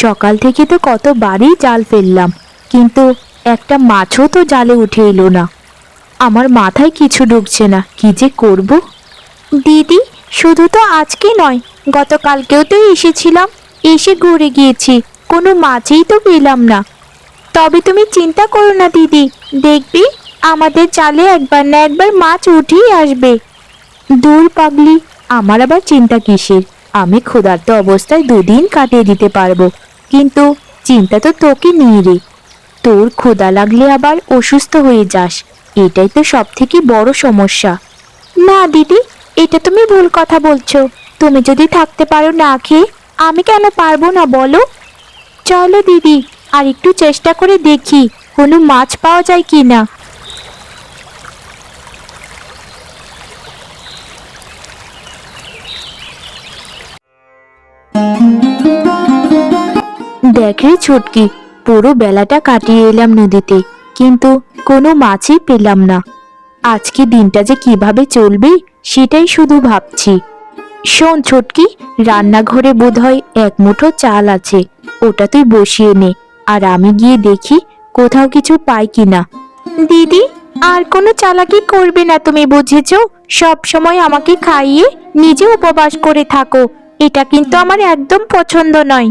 সকাল থেকে তো কতবারই জাল ফেললাম, কিন্তু একটা মাছও তো জালে উঠে এলো না। আমার মাথায় কিছু ঢুকছে না, কি যে করব? দিদি, শুধু তো আজকে নয়, গতকালকেও তো এসেছিলাম, এসে ঘুরে গিয়েছি, কোনো মাছই তো পেলাম না। তবে তুমি চিন্তা করো না দিদি, দেখবি আমাদের জালে একবার না একবার মাছ উঠেই আসবে। দূর পাগলি, আমার আবার চিন্তা কিসের? আমি ক্ষুধার্ত অবস্থায় দুদিন কাটিয়ে দিতে পারব। কিন্তু চিন্তা তো তোকে নিয়ে রে। তোর ক্ষুধা লাগলে আবার অসুস্থ হয়ে যাস। এটাই তো সব থেকে বড় সমস্যা। না, দিদি, এটা তুমি ভুল কথা বলছো। তুমি যদি থাকতে পারো না খেয়ে, আমি কেন পারব না বলো? চলো, দিদি, আর একটু চেষ্টা করে দেখি, কোনো মাছ পাওয়া যায় কি না দেখ রে ছুটকি, পুরো বেলাটা কাটিয়ে এলাম নদীতে, কিন্তু কোনো মাছই পেলাম না। আজকে দিনটা যে কীভাবে চলবে, সেটাই শুধু ভাবছি। শোন ছোটকি, রান্নাঘরে বোধহয় এক মুঠো চাল আছে, ওটা তুই বসিয়ে নে, আর আমি গিয়ে দেখি কোথাও কিছু পাই কিনা। দিদি, আর কোনো চালাকি করবে না তুমি বুঝেছ? সব সময় আমাকে খাইয়ে নিজে উপবাস করে থাকো। এটা কিন্তু আমার একদম পছন্দ নয়।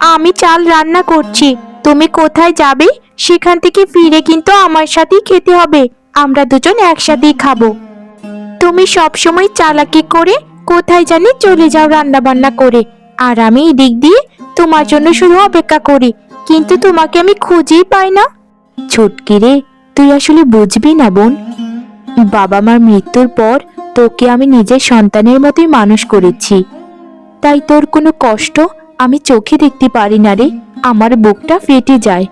আমি চাল রান্না করছি। তুমি কোথায় যাবে? সেখান থেকে ফিরে কিন্তু আমার সাথেই খেতে হবে। আমরা দুজন একসাথেই খাব। তুমি সব সময় চালাকি করে কোথায় জানি চলে যাও রান্না বান্না করে। আর আমি এদিক দিয়ে তোমার জন্য শুধু অপেক্ষা করি। কিন্তু তোমাকে আমি খুঁজেই পাই না। ছুটকি রে? তুই আসলে বুঝবি না বোন। বাবা মার মৃত্যুর পর তোকে আমি নিজের সন্তানের মতোই মানুষ করেছি। তাই তোর কোনো কষ্ট? আমি চোখে দেখতে পারি না রে। আমার বুকটা ফেটে যায়।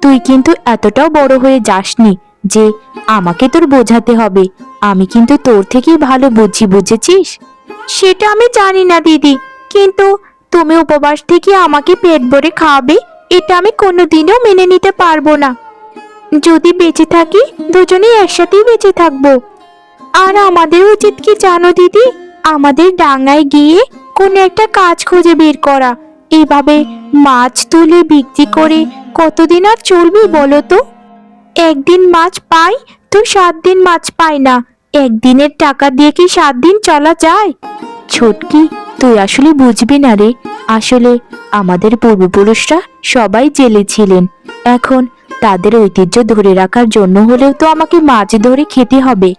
তুই কিন্তু এতটাও বড় হয়ে যাসনি যে আমাকে তোর বোঝাতে হবে। আমি কিন্তু তোর থেকেই ভালো বুঝি, বুঝেছিস? সেটা আমি জানি না, দিদি। কিন্তু তুমি উপবাস থেকে আমাকে পেট ভরে খাওয়াবে, এটা আমি কোনোদিনও মেনে নিতে পারব না। যদি বেঁচে থাকি, দুজনেই একসাথেই বেঁচে থাকব। আর আমাদের উচিত কি জানো, দিদি? আমাদের ডাঙায় গিয়ে কোনো একটা কাজ খুঁজে বের করা। এভাবে মাছ তুলে বিক্রি করে কতদিন আর চলবে বলো তো? একদিন মাছ পাই তো সাত দিন মাছ পাই না। একদিনের টাকা দিয়ে কি সাত দিন চলা যায়? ছোটকি, তুই আসলে বুঝবি না রে। আসলে আমাদের পূর্বপুরুষরা সবাই জেলে ছিলেন। এখন তাদের ঐতিহ্য ধরে রাখার জন্য হলেও তো আমাকে মাছ ধরে খেতে হবে।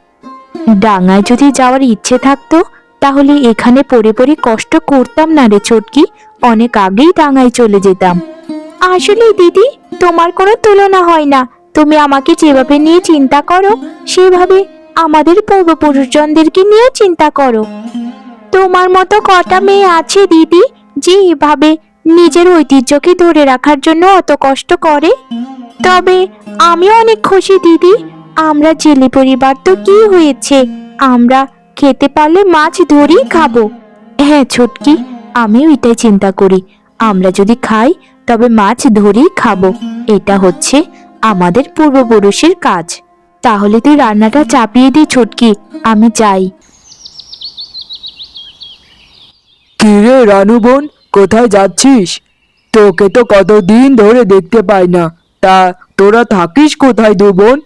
ডাঙায় যদি যাওয়ার ইচ্ছে থাকতো তাহলে এখানে পড়ে পড়ে কষ্ট করতাম না রে ছোটকি, অনেক আগেই ডাঙায় চলে যেতাম। আসলে দিদি, তোমার কোনো তুলনা হয় না। তুমি আমাকে যেভাবে নিয়ে চিন্তা করো, সেভাবে আমাদের পূর্বপুরুষজনদেরকে নিয়েও চিন্তা করো। তোমার মতো কটা মেয়ে আছে দিদি, যে এভাবে নিজের ঐতিহ্যকে ধরে রাখার জন্য অত কষ্ট করে? তবে আমিও অনেক খুশি দিদি। আমরা জেলে পরিবার তো কি হয়েছে? আমরা খেতে পারলে মাছ ধরেই খাব। হ্যাঁ ছোটকি, আমিও এটাই চিন্তা করি। আমরা যদি খাই, তবে মাছ ধরেই খাব। এটা হচ্ছে আমাদের পূর্বপুরুষের কাজ। তাহলে তুই রান্নাটা চাপিয়ে দিই ছোটকি। আমি যাই। কিরে রানু বোন, কোথায় যাচ্ছিস? তোকে তো কতদিন ধরে দেখতে পাই না। তা তোরা থাকিস কোথায় দু বোন?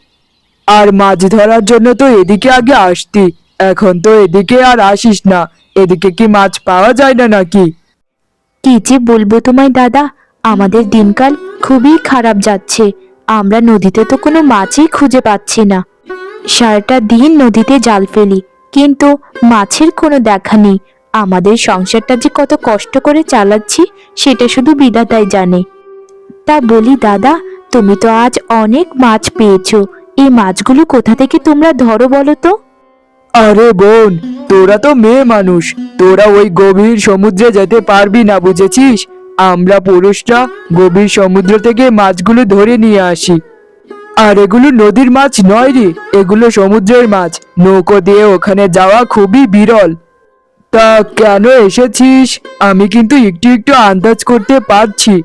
আর মাছ ধরার জন্য তো এদিকে আগে আসতি। এখন তো এদিকে আর আসিস না। এদিকে কি মাছ পাওয়া যায় না নাকি? কি যে বলব তোমায় দাদা, আমাদের দিনকাল খুবই খারাপ যাচ্ছে। আমরা নদীতে তো কোনো মাছই খুঁজে পাচ্ছি না। সারাটা দিন নদীতে জাল ফেলি, কিন্তু মাছের কোনো দেখা নেই। আমাদের সংসারটা যে কত কষ্ট করে চালাচ্ছি, সেটা শুধু বিধাতাই জানে। তা বলি দাদা, তুমি তো আজ অনেক মাছ পেয়েছ। এই মাছগুলো কোথা থেকে তোমরা ধরো বলো তো? আরে বোন, তোরা তো মেয়ে মানুষ, তোরা ওই গভীর সমুদ্রে যেতে পারবি না, বুঝেছিস? আমরা পুরুষরা গভীর সমুদ্র থেকে মাছগুলো ধরে নিয়ে আসি। আর এগুলো নদীর মাছ নয় রে, এগুলো সমুদ্রের মাছ। নৌকো দিয়ে ওখানে যাওয়া খুবই বিরল। তা কেন এসেছিস? আমি কিন্তু একটু একটু আন্দাজ করতে পারছি।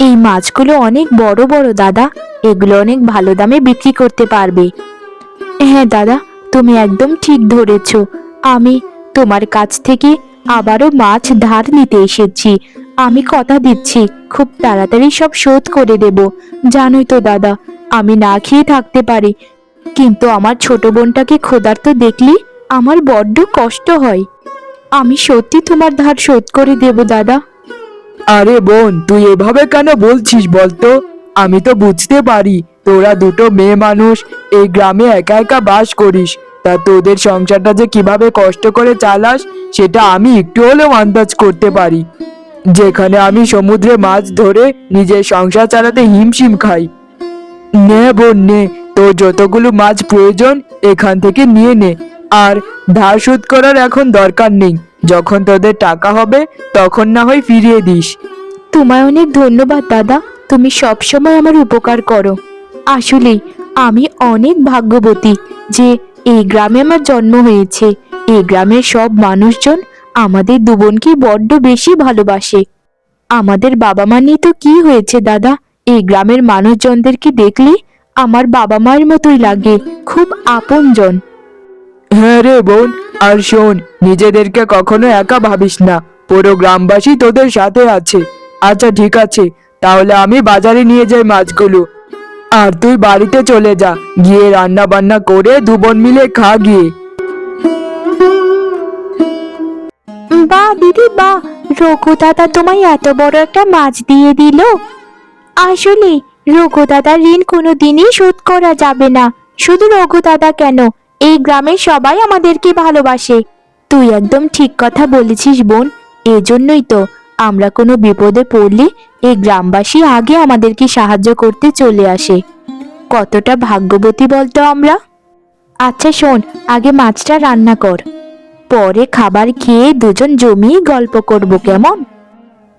এই মাছগুলো অনেক বড় বড়, দাদা। এগুলো অনেক ভালো দামে বিক্রি করতে পারবে। হ্যাঁ দাদা। তুমি একদম ঠিক ধরেছ। আমি তোমার কাছ থেকে আবারও মাছ ধার নিতে এসেছি। আমি কথা দিচ্ছি, খুব তাড়াতাড়ি সব শোধ করে দেব। জানোই তো দাদা, আমি না খেয়ে থাকতে পারি। কিন্তু আমার ছোট বোনটাকে ক্ষুধার্ত দেখলে, আমার বড্ড কষ্ট হয়। আমি সত্যি তোমার ধার শোধ করে দেব, দাদা। আরে বোন, তুই এভাবে কেন বলছিস বলতো? আমি তো বুঝতে পারি। তোরা দুটো মেয়ে মানুষ এই গ্রামে একা একা বাস করিস। তা তোদের সংসারটা যে কীভাবে কষ্ট করে চালাস, সেটা আমি একটু হলেও আন্দাজ করতে পারি। যেখানে আমি সমুদ্রে মাছ ধরে নিজের সংসার চালাতে হিমশিম খাই। নে বোন, নে। তোর যতগুলো মাছ প্রয়োজন, এখান থেকে নিয়ে নে। আর ধার শোধ করার এখন দরকার নেই। যখন তোদের টাকা হবে, তখন না হয় ফিরিয়ে দিস। তোমায় অনেক ধন্যবাদ, দাদা। তুমি সবসময় আমার উপকার করো। আসলেই আমি অনেক ভাগ্যবতী যে এই গ্রামে আমার জন্ম হয়েছে। এই গ্রামের সব মানুষজন আমাদের দু বোনকে বড্ড বেশি ভালোবাসে। আমাদের বাবা মা নিয়ে তো কি হয়েছে, দাদা? এই গ্রামের মানুষজনদেরকে দেখলে আমার বাবা মায়ের মতোই লাগে, খুব আপনজন। হ্যাঁ রে বোন, আর শোন, নিজেদেরকে কখনো একা ভাবিস না। পুরো গ্রামবাসী তোদের সাথে আছে। আচ্ছা ঠিক আছে। তাহলে আমি বাজারে নিয়ে যাই মাছগুলো। আর তুই বাড়িতে চলে যা, গিয়ে রান্না বান্না করে দু বোন মিলে খা গিয়ে। বা দিদি বা রঘু দাদা তোমায় এত বড় একটা মাছ দিয়ে দিল। আসলে রঘু দাদার ঋণ কোনোদিনই শোধ করা যাবে না। শুধু রঘু দাদা কেন? এই গ্রামের সবাই আমাদেরকে ভালোবাসে। তুই একদম ঠিক কথা বলেছিস বোন, এজন্যই তো আমরা কোনো বিপদে পড়লে এই গ্রামবাসী আগে আমাদেরকে সাহায্য করতে চলে আসে। কতটা ভাগ্যবতী বলতো আমরা? আচ্ছা শোন, আগে মাছটা রান্না কর। পরে খাবার খেয়ে দুজন জমিয়ে গল্প করব কেমন?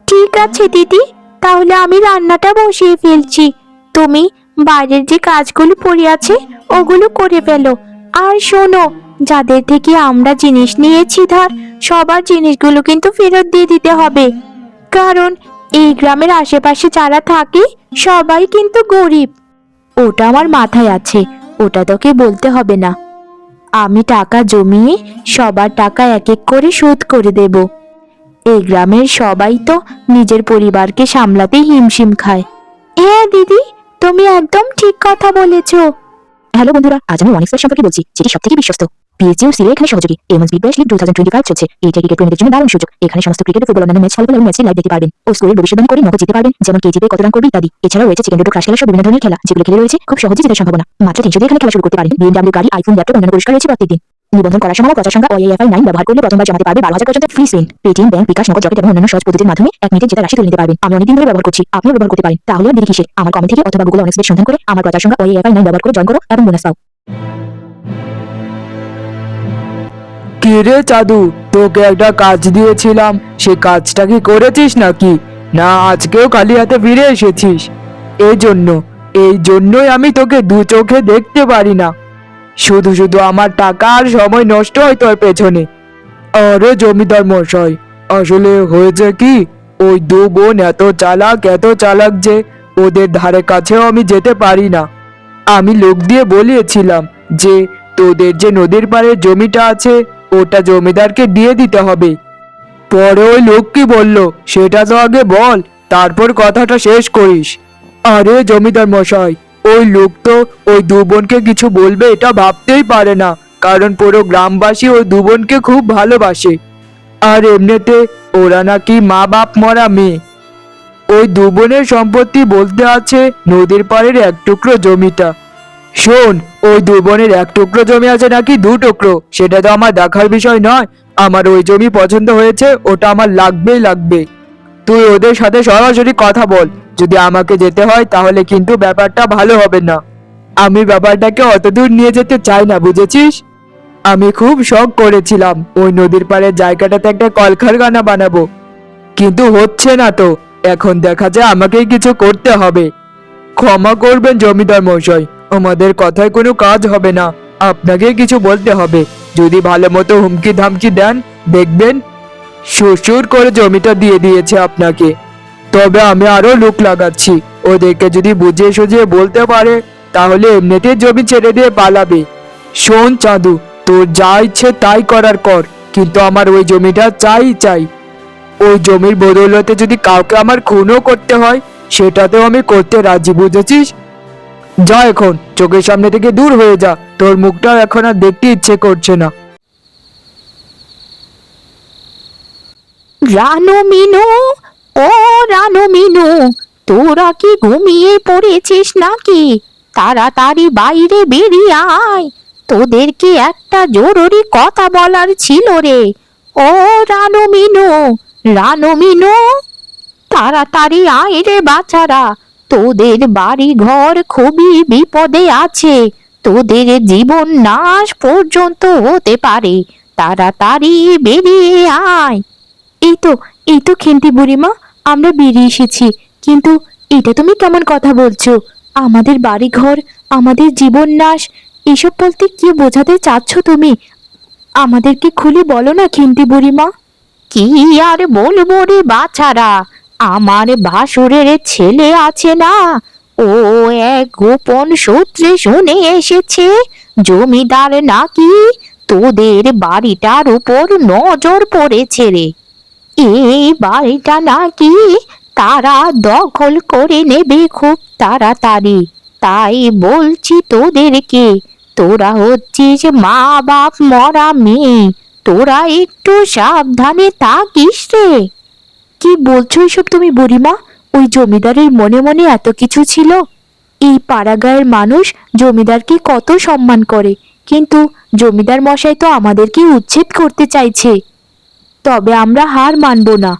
ঠিক আছে দিদি, তাহলে আমি রান্নাটা বসিয়ে ফেলছি। তুমি বাইরের যে কাজগুলো পড়ে আছে, ওগুলো করে ফেলো। আর শোনো, যাদের থেকে আমরা জিনিস নিয়েছি ধার, সবার জিনিসগুলো কিন্তু ফেরত দিয়ে দিতে হবে। কারণ এই গ্রামের আশেপাশে যারা থাকে, সবাই কিন্তু গরিব। ওটা আমার মাথায় আছে, ওটা তোকে বলতে হবে না। আমি টাকা জমিয়ে সবার টাকা এক এক করে শোধ করে দেব। এই গ্রামের সবাই তো নিজের পরিবারকে সামলাতে হিমশিম খায়। হ্যাঁ দিদি, তুমি একদম ঠিক কথা বলেছ। হ্যালো বন্ধুরা, আজ আমি ওয়ানিক্সের সম্পর্কে বলছি, যেটি সব থেকে বিশ্বস্ত। পিএসজি ও সিএ এখানে সহযোগী league two thousand twenty five চলছে। এইটা ক্রিকেট প্রেমীদের জন্য দারুণ সুযোগ। এখানে সমস্ত ক্রিকেট ফুটবল অন্যান্য ম্যাচ লাইভ পারবেন। ও স্কোরের করে জিতে পারবেন। যেমন কত রান করবে ইত্যাদি। এছাড়াও রয়েছে চিকেন ডোটো ক্রাশ খেলা, সব বিভিন্ন ধরনের খেলা, যেগুলো খেলে রয়েছে খুব সহজে জেতার সম্ভাবনা। মাত্র তিনশো দিয়ে খেলা শুরু করতে পারেন। বিএমডাব্লিউ গাড়ি আইফোন ল্যাপটপ অন্যান্য পুরস্কার রয়েছে প্রত্যেকদিন। নিবন্ধন করার সময় প্রচার সংখ্যা ওআইএফআই নাইন ব্যবহার করলে প্রথমবার জমাতে পারবে বারো হাজার ফ্রি পেটিএম ব্যাংক বিকাশ, নগদ জকেট এবং অন্যান্য সহজ পদ্ধতির মাধ্যমে এক মিনিটে রাশি তুলে নিতে পারবেন। আমি অনেকদিন ধরে ব্যবহার করছি। আপনিও ব্যবহার করতে পারেন। তাহলে আর দেরি আমার কমেন্ট থেকে অথবা গুগল অনেক্স সন্ধান করে আমার প্রচার সংখ্যা ওআইএফআই নাইন ব্যবহার করে জয়েন করো এবং বোনাস পাও। কে রে চাদু? তোকে একটা কাজ দিয়েছিলাম। সে কাজটা কি করেছিস নাকি? না, আজকেও কালি হাতে ফিরে এসেছিস। এই জন্য, এই জন্যই আমি তোকে দু চোখে দেখতে পারি না। শুধু শুধু আমার টাকা আর সময় নষ্ট হয় তোর পেছনে। আরে জমিদার মশাই, আসলে হয়েছে কি? ওই দু বোন এত চালাক এত চালাক যে ওদের ধারে কাছেও আমি যেতে পারি না। আমি লোক দিয়ে বলিয়েছিলাম যে তোদের যে নদীর পাড়ে জমিটা আছে ওটা জমিদারকে দিয়ে দিতে হবে। পরে ওই লোক কি বলল, সেটা তো আগে বল, তারপর কথাটা শেষ করিস। আরে জমিদার মশাই, ওই লোক তো ওই দু বোনকে কিছু বলবে এটা ভাবতেই পারে না, কারণ পুরো গ্রামবাসী ওই দু বোনকে খুব ভালোবাসে। আর এমনিতে ওরা নাকি মা বাপ মরা মেয়ে। ওই দু বোনের সম্পত্তি বলতে আছে নদীর পাড়ের এক টুকরো জমিটা। শোন, ওই দু বোনের এক টুকরো জমি আছে নাকি দু টুকরো? সেটা তো আমার দেখার বিষয় নয়। আমার ওই জমি পছন্দ হয়েছে, ওটা আমার লাগবেই লাগবে। তুই ওদের সাথে সরাসরি কথা বল। যদি আমাকে যেতে হয়, তাহলে কিন্তু ব্যাপারটা ভালো হবে না। আমি ব্যাপারটাকে অত দূর নিয়ে যেতে চাই না, বুঝেছিস? আমি খুব শখ করেছিলাম ওই নদীর পাড়ের জায়গাটাতে একটা কলকারখানা বানাবো। কিন্তু হচ্ছে না তো। এখন দেখা যায় আমাকেই কিছু করতে হবে। ক্ষমা করবেন জমিদার মশাই আমাদের কথায় কোনো কাজ হবে না। আপনাকে কিছু বলতে হবে। যদি ভালো মতো হুমকি ধামকি দেন, দেখবেন শ্বশুর করে জমিটা দিয়ে দিয়েছে আপনাকে। তবে আমি আরও লোক লাগাচ্ছি। ওদেরকে যদি বুঝিয়ে সুঝিয়ে বলতে পারে, তাহলে এমনিতেই জমি ছেড়ে দিয়ে পালাবে। শোন চাঁদু, তোর যা ইচ্ছে তাই করার কর, কিন্তু আমার ওই জমিটা চাই চাই। ওই জমির বদৌলতে যদি কাউকে আমার খুনও করতে হয় সেটাতেও আমি করতে রাজি, বুঝেছিস? যা এখন, চোখের সামনে থেকে দূর হয়ে যা, তোর মুখটা এখন আর দেখতে ইচ্ছে করছে না। রানু মিনু, ও রানু মিনু, তোরা কি ঘুমিয়ে পড়েছিস নাকি? তাড়াতাড়ি বাইরে বেরিয়ে আয় তোদেরকে একটা জরুরি কথা বলার ছিল রে? ও রানু মিনু রানু মিনু। তাড়াতাড়ি আয় রে বাচ্চারা। তোদের বাড়ি ঘর খুবই বিপদে আছে। তোদের জীবন নাশ পর্যন্ত হতে পারে। তাড়াতাড়ি বেরিয়ে আয়। এই তো এই তো বুড়িমা, আমরা বেরিয়ে এসেছি। কিন্তু এটা তুমি কেমন কথা বলছো? আমাদের বাড়ি ঘর আমাদের জীবন নাশ, এসব বলতে কি বোঝাতে চাচ্ছ তুমি? আমাদেরকে খুলে বলো না খেন্তি বুড়িমা। কি আর বলব রে বাছারা আমার ভাসুরের ছেলে আছে না, ও এক গোপন সূত্রে শুনে এসেছে, জমিদার নাকি তোদের বাড়িটার উপর নজর পড়েছে রে। এই বাড়িটা নাকি তারা দখল করে নেবে খুব তাড়াতাড়ি, তাই বলছি তোদেরকে, তোরা হচ্ছিস মা বাপ মরা মেয়ে, তোরা একটু সাবধানে থাকিস রে। কি বলছো এসব তুমি বুড়িমা? ওই জমিদারের মনে মনে এত কিছু ছিল। এই পাড়াগাঁয়ের মানুষ জমিদারকে কত সম্মান করে, কিন্তু জমিদার মশাই তো আমাদেরকে উচ্ছেদ করতে চাইছে। তবে আমরা হার মানব না।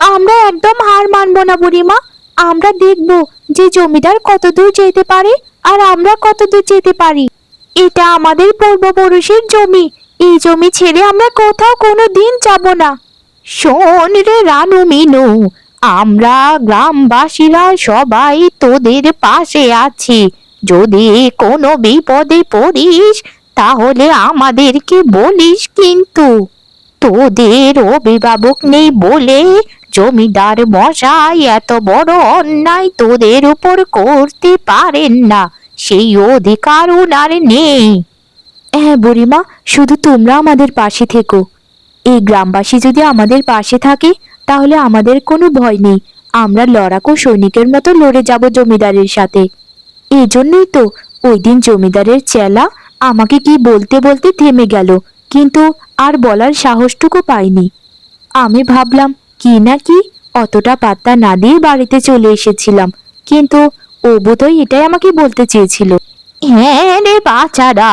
আমরা একদম হার মানব না বুড়িমা। আমরা দেখব যে জমিদার কতদূর যেতে পারে আর আমরা কতদূর যেতে পারি। এটা আমাদের পূর্বপুরুষের জমি। এই জমি ছেড়ে আমরা কোথাও কোনো দিন যাব না। শোন রে রানু মিনু, আমরা গ্রামবাসীরা সবাই তোদের পাশে আছি। যদি কোনো বিপদে পড়িস, তাহলে আমাদেরকে বলিস কিন্তু। তোদের অভিভাবক নেই বলে জমিদার মশাই এত বড় অন্যায় তোদের উপর করতে পারেন না। সেই অধিকার ওনার নেই। হ্যাঁ বুড়িমা, শুধু তোমরা আমাদের পাশে থেকো। এই গ্রামবাসী যদি আমাদের পাশে থাকে, তাহলে আমাদের কোনো ভয় নেই। আমরা লড়াকু সৈনিকের মতো লড়ে যাব জমিদারের সাথে। এই জন্যই তো ওই দিন জমিদারের চেলা আমাকে কি বলতে বলতে থেমে গেল, কিন্তু আর বলার সাহসটুকু পাইনি। আমি ভাবলাম, কি না কি, অতটা পাত্তা না দিয়ে বাড়িতে চলে এসেছিলাম, কিন্তু ও বোধহয় এটাই আমাকে বলতে চেয়েছিল। হ্যাঁ রে বাচ্চারা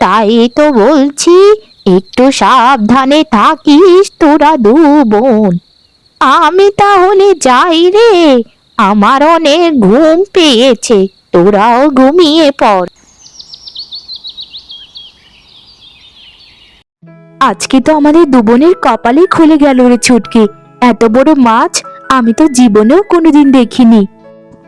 তাই তো বলছি একটু সাবধানে থাকিস তোরা দু বোন। আমি তাহলে যাই রে, আমার অনেক ঘুম পেয়েছে, তোরাও ঘুমিয়ে পড়। আজকে তো আমাদের দুবনের কপালে খুলে গেল রে ছুটকি। এত বড় মাছ আমি তো জীবনেও কোনোদিন দেখিনি।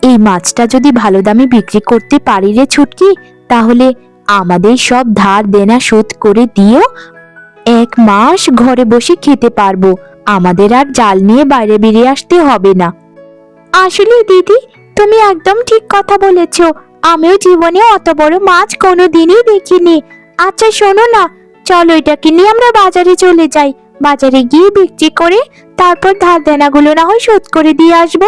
এই মাছটা যদি ভালো দামে বিক্রি করতে পারি রে ছুটকি, তাহলে আমাদের সব ধার দেনা শোধ করে দিও এক মাস ঘরে বসে খেতে পারব। আমাদের আর জাল নিয়ে বাইরে বেরিয়ে আসতে হবে না। আসলে দিদি, তুমি একদম ঠিক কথা বলেছ। আমিও জীবনে অত বড় মাছ কোনোদিনই দেখিনি। আচ্ছা শোনো না, চলো এটাকে নিয়ে আমরা বাজারে চলে যাই। বাজারে গিয়ে বিক্রি করে তারপর ধার দেনাগুলো না হয় শোধ করে দিয়ে আসব।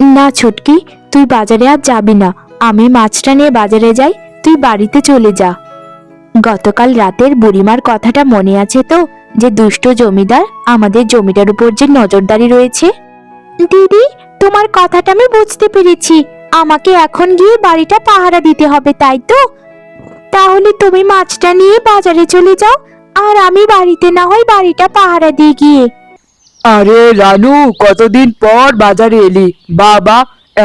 না, ছুটকি, তুই বাজারে আর যাবি না। আমি মাছটা নিয়ে বাজারে যাই। তুই বাড়িতে চলে যা। গতকাল রাতের বুড়িমার কথাটা মনে আছে তো, যে দুষ্ট জমিদার আমাদের জমিটার উপর যে নজরদারি রয়েছে? দিদি, তোমার কথাটা আমি বুঝতে পেরেছি। আমাকে এখন গিয়ে বাড়িটা পাহারা দিতে হবে, তাই তো? তাহলে তুমি মাছটা নিয়ে বাজারে চলে যাও, আর আমি বাড়িতে না হয় বাড়িটা পাহারা দিয়ে গিয়ে। আরে রানু, কতদিন পর বাজারে এলি? বাবা,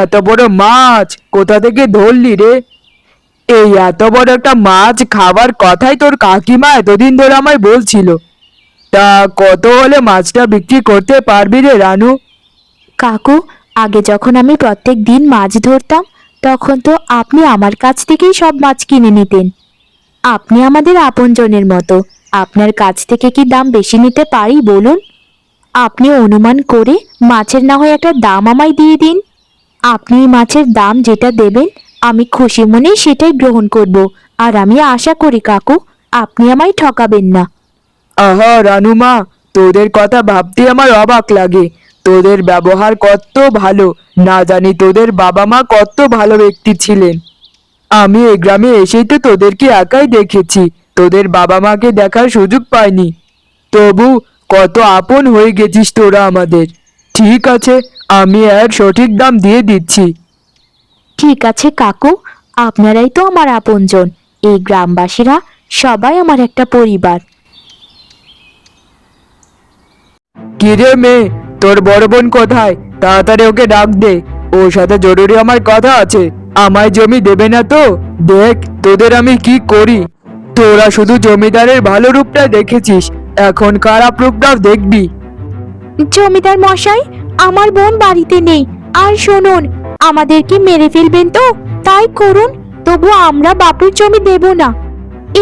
এত বড় মাছ, কোথা থেকে ধরলি রে? এই এত বড় একটা মাছ খাবার কথাই তোর কাকিমা এতদিন ধরে আমায় বলছিল। তা কত হলে মাছটা বিক্রি করতে পারবি রে রানু? কাকু, আগে যখন আমি প্রত্যেক দিন মাছ ধরতাম, তখন তো আপনি আমার কাছ থেকেই সব মাছ কিনে নিতেন। আপনি আমাদের আপনজনের মতো, আপনার কাছ থেকে কি দাম বেশি নিতে পারি বলুন? আপনি অনুমান করে মাছের না হয় একটা দাম আমায় দিয়ে দিন। আপনি মাছের দাম যেটা দেবেন আমি খুশি মনে সেটাই গ্রহণ করব। আর আমি আশা করি, কাকু, আপনি আমায় ঠকাবেন না। আহা, রানুমা, তোদের কথা ভাবতে আমার অবাক লাগে। তোদের ব্যবহার কত ভালো। না জানি তোদের বাবা মা কত ভালো ব্যক্তি ছিলেন। আমি এই গ্রামে এসেই তো তোদেরকে একাই দেখেছি। তোদের বাবা মাকে দেখার সুযোগ পাইনি। তবু কত আপন হয়ে গেছিস তোরা আমাদের। ঠিক আছে, আমি এক সঠিক দাম দিয়ে দিচ্ছি। ঠিক আছে কাকু। আপনারাই তো আমার আপনজন। এই গ্রামবাসীরা সবাই আমার একটা পরিবার। কিরে মেয়ে? তোর বড় বোন কোথায়? তাড়াতাড়ি ওকে ডাক দে। ওর সাথে জরুরি আমার কথা আছে। আমায় জমি দেবে না তো? দেখ তোদের আমি কি করি? তোরা শুধু জমিদারের ভালো রূপটা দেখেছিস। এখন খারাপ রূপটাও দেখবি। জমিদার মশাই আমার বোন বাড়িতে নেই। আর শুনুন আমাদেরকে মেরে ফেলবেন তো? তাই করুন, তবু আমরা বাপের জমি দেব না।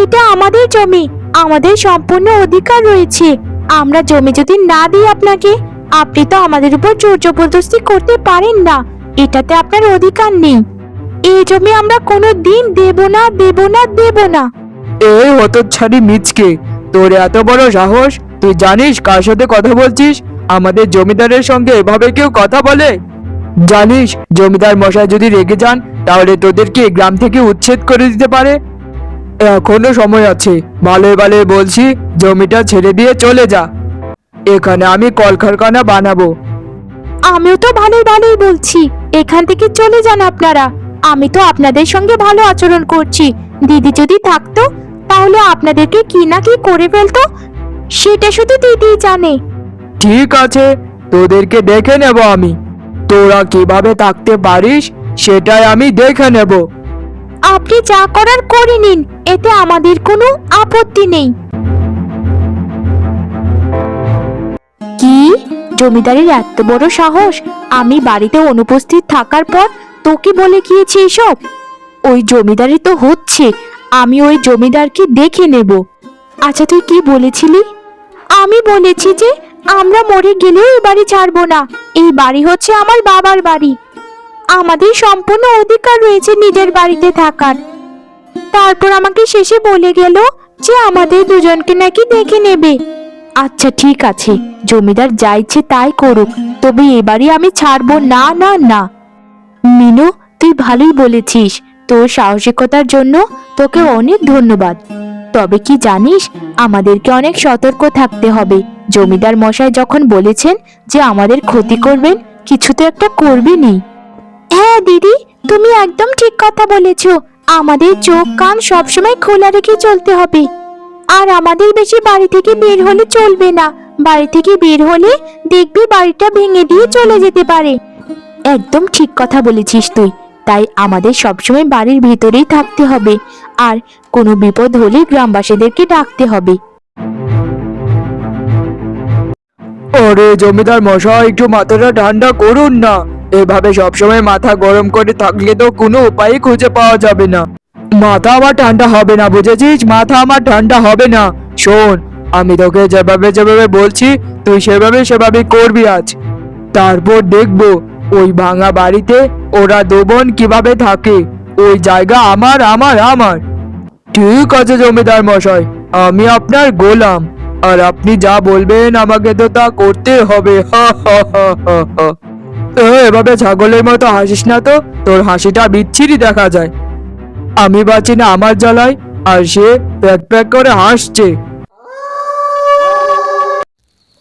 এটা আমাদের জমি, আমাদের সম্পূর্ণ অধিকার রয়েছে। আমরা জমি যদি না দিই আপনাকে, আপনি তো আমাদের উপর জোর জবরদস্তি করতে পারেন না। এটাতে আপনার অধিকার নেই। এই জমি আমরা কোনো দিন দেব না দেব না দেব না। এই হতচ্ছাড়ি মিচকে, তোর এত বড় সাহস? তুই জানিস কার সাথে কথা বলছিস? আমাদের জমিদারের সঙ্গে এভাবে কেউ কথা বলে? জানিস জমিদার মশাই যদি রেগে যান তাহলে তোদেরকে গ্রাম থেকে উচ্ছেদ করে দিতে পারে। এখনও সময় আছে। ভালোই ভালোই বলছি জমিটা ছেড়ে দিয়ে চলে যা। এখানে আমি কলকারখানা বানাবো। আমিও তো ভালোই ভালোই বলছি এখান থেকে চলে যান আপনারা। আমি তো আপনাদের সঙ্গে ভালো আচরণ করছি। দিদি যদি থাকতো তাহলে আপনাদেরকে কি না কি করে ফেলতো? সেটা শুধু দিদি জানে। ঠিক আছে তোদেরকে দেখে নেব আমি। তোরা কীভাবে থাকতে পারিস সেটাই আমি দেখে নেব। আপনি যা করার করে নিন এতে আমাদের কোনো আপত্তি নেই। কি? জমিদারের এত বড় সাহস? আমি বাড়িতে অনুপস্থিত থাকার পর তোকে বলে গিয়েছি এসব? ওই জমিদারি তো হচ্ছে আমি ওই জমিদারকে দেখে নেব। আচ্ছা তুই কি বলেছিলি? আমি বলেছি যে আমরা মরে গেলেও এই বাড়ি ছাড়বো না। এই বাড়ি হচ্ছে আমার বাবার বাড়ি। আমাদের সম্পূর্ণ অধিকার রয়েছে নিজের বাড়িতে থাকার। তারপর আমাকে শেষে বলে গেল যে আমাদের দুজনকে নাকি দেখে নেবে। আচ্ছা ঠিক আছে, জমিদার যা ইচ্ছে তাই করুক, তবে এবারে আমি ছাড়বো না না না। মিনু, তুই ভালোই বলেছিস, তোর সাহসিকতার জন্য তোকে অনেক ধন্যবাদ। তবে কি জানিস, আমাদেরকে অনেক সতর্ক থাকতে হবে। জমিদার মশাই যখন বলেছেন যে আমাদের ক্ষতি করবেন, কিছু তো একটা করবেনই হ্যাঁ দিদি, তুমি একদম ঠিক কথা বলেছ। আমাদের চোখ কান সবসময় খোলা রেখে চলতে হবে। আর আমাদের বেশি বাড়ি থেকে বের হলে চলবে না। বাড়ি থেকে বের হলে দেখবি বাড়িটা ভেঙে দিয়ে চলে যেতে পারে। একদম ঠিক কথা বলেছিস তুই। তাই আমাদের সবসময় বাড়ির ভিতরেই থাকতে হবে। আর কোনো বিপদ হলে গ্রামবাসীদেরকে ডাকতে হবে। ওরে জমিদার মশাই, একটু মাথাটা ঠান্ডা করুন না। এভাবে সবসময় মাথা গরম করে থাকলে তো কোনো উপায় খুঁজে পাওয়া যাবে না। মাথা আমার ঠান্ডা হবে না, বুঝেছিস? মাথা আমার ঠান্ডা হবে না। শোন, আমি তোকে যেভাবে যেভাবে বলছি, তুই সেভাবে সেভাবে করবি আজ। তারপর দেখব ওই ভাঙা বাড়িতে ওরা দু বোন কীভাবে থাকে? ওই জায়গা আমার আমার আমার। ঠিক আছে জমিদার মশাই, আমি আপনার গোলাম। আর আপনি যা বলবেন আমাকে তো তা করতে হবে। এভাবে ছাগলের মতো হাসিস না তো? তোর হাসিটা বিচ্ছিরি দেখা যায়। আমি বাঁচি না আমার জ্বালায়, আর সে প্যাক প্যাক করে হাসছে।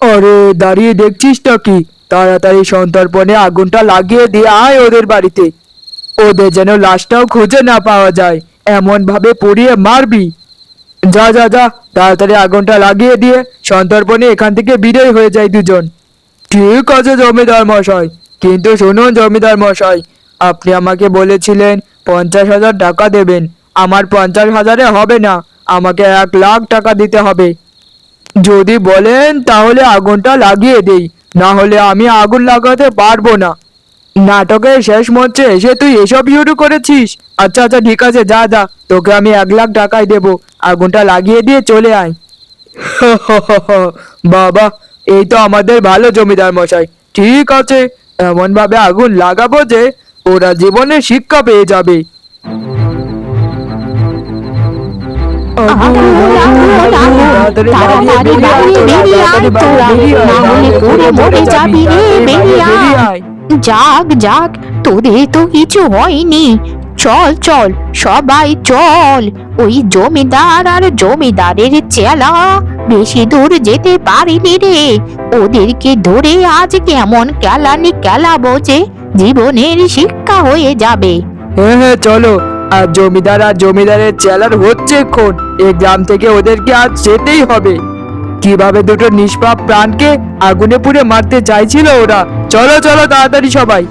আরে, দাঁড়িয়ে দেখছিসটা কি? তাড়াতাড়ি সন্তর্পণে আগুনটা লাগিয়ে দিয়ে আয় ওদের বাড়িতে। ওদের যেন লাশটাও খুঁজে না পাওয়া যায়। এমন ভাবে পুড়িয়ে মারবি। যা যা যা, তাড়াতাড়ি আগুনটা লাগিয়ে দিয়ে সন্তর্পণে এখান থেকে বিদায় হয়ে যায় দুজন। ঠিক আছে জমিদার মশাই, কিন্তু শুনুন জমিদার মশাই, আপনি আমাকে বলেছিলেন পঞ্চাশ হাজার টাকা দেবেন। আমার পঞ্চাশ হাজারে হবে না, আমাকে এক লাখ টাকা দিতে হবে। যদি বলেন তাহলে আগুনটা লাগিয়ে দেই। না হলে আমি আগুন লাগাতে পারব না। নাটকের শেষ মঞ্চে এসে তুই এসব শুরু করেছিস। আচ্ছা আচ্ছা ঠিক আছে যা যা তোকে আমি এক লাখ টাকাই দেবো। আগুনটা লাগিয়ে দিয়ে চলে আয়। বাবা এই তো আমাদের ভালো জমিদার মশাই। ঠিক আছে এমন ভাবে আগুন লাগাবো যে ওরা জীবনে শিক্ষা পেয়ে যাবে। আগুন, তাড়াতাড়ি বেরিয়ে আয় তোরা, না হলে মরে যাবি রে, বেরিয়ে আয়। আয়। যাক যাক তোদের তো কিছু হয়নি। চল চল সবাই চল। ওই জমিদার আর জমিদারের চেলা বেশি দূর যেতে পারিনি রে। ওদেরকে ধরে আজ কেমন কেলানি কেলাবো যে জীবনের শিক্ষা হয়ে যাবে। হ্যাঁ হ্যাঁ চলো। আর জমিদার আর জমিদারের চেলার হচ্ছে কোন এই গ্রাম থেকে ওদেরকে আজ যেতেই হবে। কীভাবে দুটো নিষ্পাপ প্রাণকে আগুনে পুড়ে মারতে চাইছিল ওরা? চলো চলো তাড়াতাড়ি সবাই।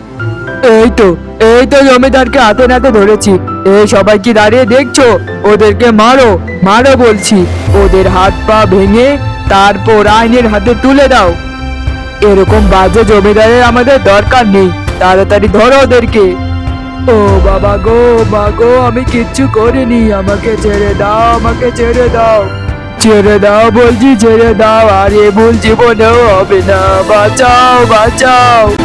এই তো এই তো জমিদারকে হাতে নাতে ধরেছি। এই সবাই কি দাঁড়িয়ে দেখছ? ওদেরকে মারো মারো বলছি। ওদের হাত পা ভেঙে তারপর আইনের হাতে তুলে দাও। এরকম বাজে জমিদারের আমাদের দরকার নেই। তাড়াতাড়ি ধরো ওদেরকে। ও বাবা গো, মা গো, আমি কিচ্ছু করিনি। আমাকে ছেড়ে দাও, আমাকে ছেড়ে দাও। ছেড়ে দাও বলছি, ছেড়ে দাও, আর এ ভুল জীবনেও হবে না। বাঁচাও বাঁচাও।